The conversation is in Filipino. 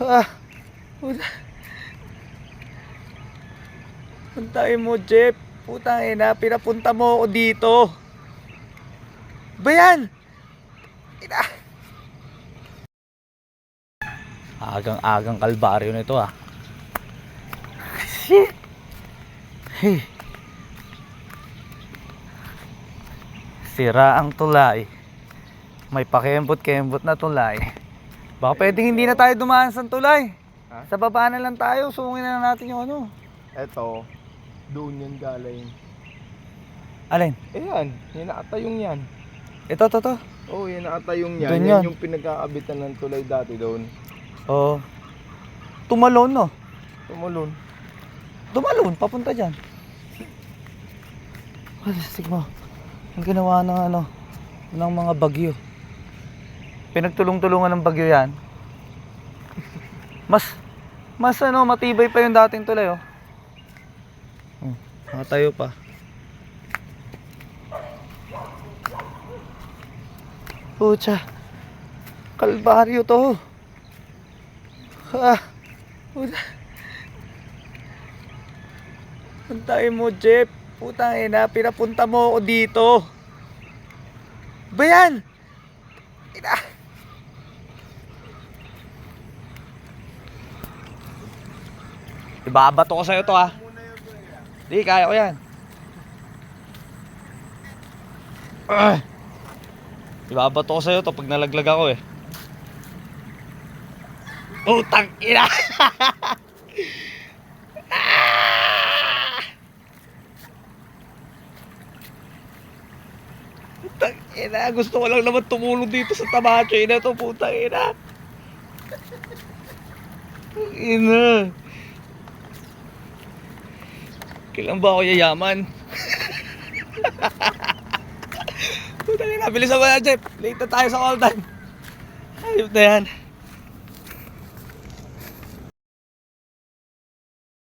Ah, puta. Puntahin mo, Jeff. Putang ina, pinapunta mo ako dito. Ba yan? Ina. Agang-agang kalbaryo na ito ah. Shit. Hey. Sira ang tulay. May pakembot-kembot na tulay. Baka pwedeng hindi na tayo dumaan sa tulay. Ha? Sa baba na lang tayo, sungin na natin yung ano. Eto, doon yan galing. Alin? Eh yan, yan ata yung yan. Ito, to, to. Oo, oh, yan ata yung yan. Doon yan yan. yung pinagkakabitan ng tulay dati doon. Oo. Tumalon, no? Tumulon. Tumalon, papunta dyan. Plastic mo. Ang ginawa ng ano, ng mga bagyo. Pinagtulong-tulungan ng bagyo yan. Mas, mas ano, matibay pa yung dating tulay, oh. Hmm, nakatayo pa. Pucha. Kalbaryo to. Ah. Puta. Puntahin mo, Jeff. Putang ina, pinapunta mo ako dito. Ba yan? Ina. Ibabato ko sa'yo to ha. Di, kaya ko yan. Ay. Ibabato ko sa'yo to pag nalaglag ako eh. Utang ina! Putang ina, gusto ko lang naman tumulong dito sa tamacho ina to, putang ina. Ina. Kailan ba ako yayaman? putang ina, bilis mo na, Jeff. Late na tayo sa all time. Ayop na yan.